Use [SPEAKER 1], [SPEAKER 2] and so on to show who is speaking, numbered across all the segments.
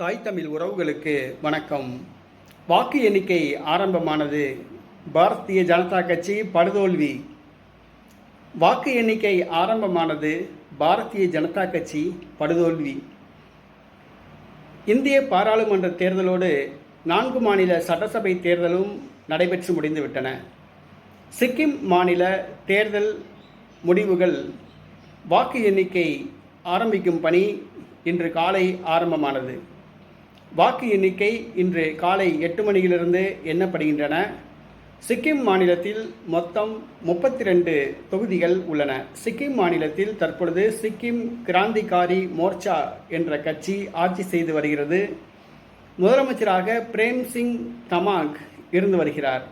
[SPEAKER 1] தாய் தமிழ் உறவுகளுக்கு வணக்கம். வாக்கு எண்ணிக்கை ஆரம்பமானது பாரதிய ஜனதா கட்சி படுதோல்வி. வாக்கு எண்ணிக்கை ஆரம்பமானது பாரதிய ஜனதா கட்சி படுதோல்வி. இந்திய பாராளுமன்ற தேர்தலோடு நான்கு மாநில சட்டசபை தேர்தலும் நடைபெற்று முடிந்துவிட்டன. சிக்கிம் மாநில தேர்தல் முடிவுகள் வாக்கு எண்ணிக்கை ஆரம்பிக்கும் பணி இன்று காலை ஆரம்பமானது. வாக்கு எண்ணிக்கை இன்று காலை எட்டு மணியிலிருந்து எண்ணப்படுகின்றன. சிக்கிம் மாநிலத்தில் மொத்தம் முப்பத்தி ரெண்டு தொகுதிகள் உள்ளன. சிக்கிம் மாநிலத்தில் தற்பொழுது சிக்கிம் கிராந்திகாரி மோர்ச்சா என்ற கட்சி ஆட்சி செய்து வருகிறது. முதலமைச்சராக பிரேம் சிங் தமாங் இருந்து வருகிறார்.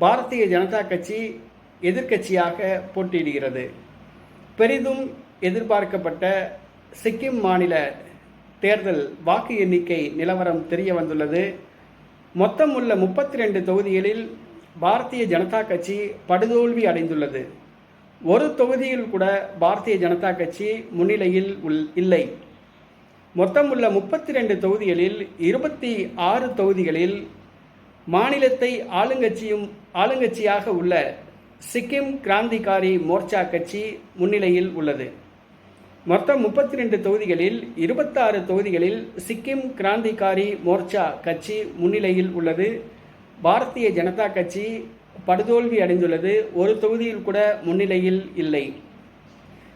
[SPEAKER 1] பாரதிய ஜனதா கட்சி எதிர்க்கட்சியாக போட்டியிடுகிறது. பெரிதும் எதிர்பார்க்கப்பட்ட சிக்கிம் மாநில தேர்தல் வாக்கு எண்ணிக்கை நிலவரம் தெரிய வந்துள்ளது. மொத்தம் உள்ள முப்பத்தி ரெண்டு தொகுதிகளில் பாரதிய ஜனதா கட்சி படுதோல்வி அடைந்துள்ளது. ஒரு தொகுதியில் கூட பாரதிய ஜனதா கட்சி முன்னிலையில் உள் இல்லை. மொத்தம் உள்ள முப்பத்தி ரெண்டு தொகுதிகளில் இருபத்தி ஆறு தொகுதிகளில் மாநிலத்தை ஆளுங்கட்சியும் ஆளுங்கட்சியாக உள்ள சிக்கிம் கிராந்திகாரி மோர்ச்சா கட்சி முன்னிலையில் உள்ளது. மொத்தம் முப்பத்தி ரெண்டு தொகுதிகளில் இருபத்தாறு தொகுதிகளில் சிக்கிம் கிராந்திகாரி மோர்ச்சா கட்சி முன்னிலையில் உள்ளது. பாரதிய ஜனதா கட்சி படுதோல்வி அடைந்துள்ளது. ஒரு தொகுதியில் கூட முன்னிலையில் இல்லை.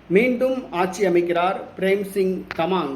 [SPEAKER 1] மீண்டும் ஆட்சி அமைக்கிறார் பிரேம் சிங் தமாங்.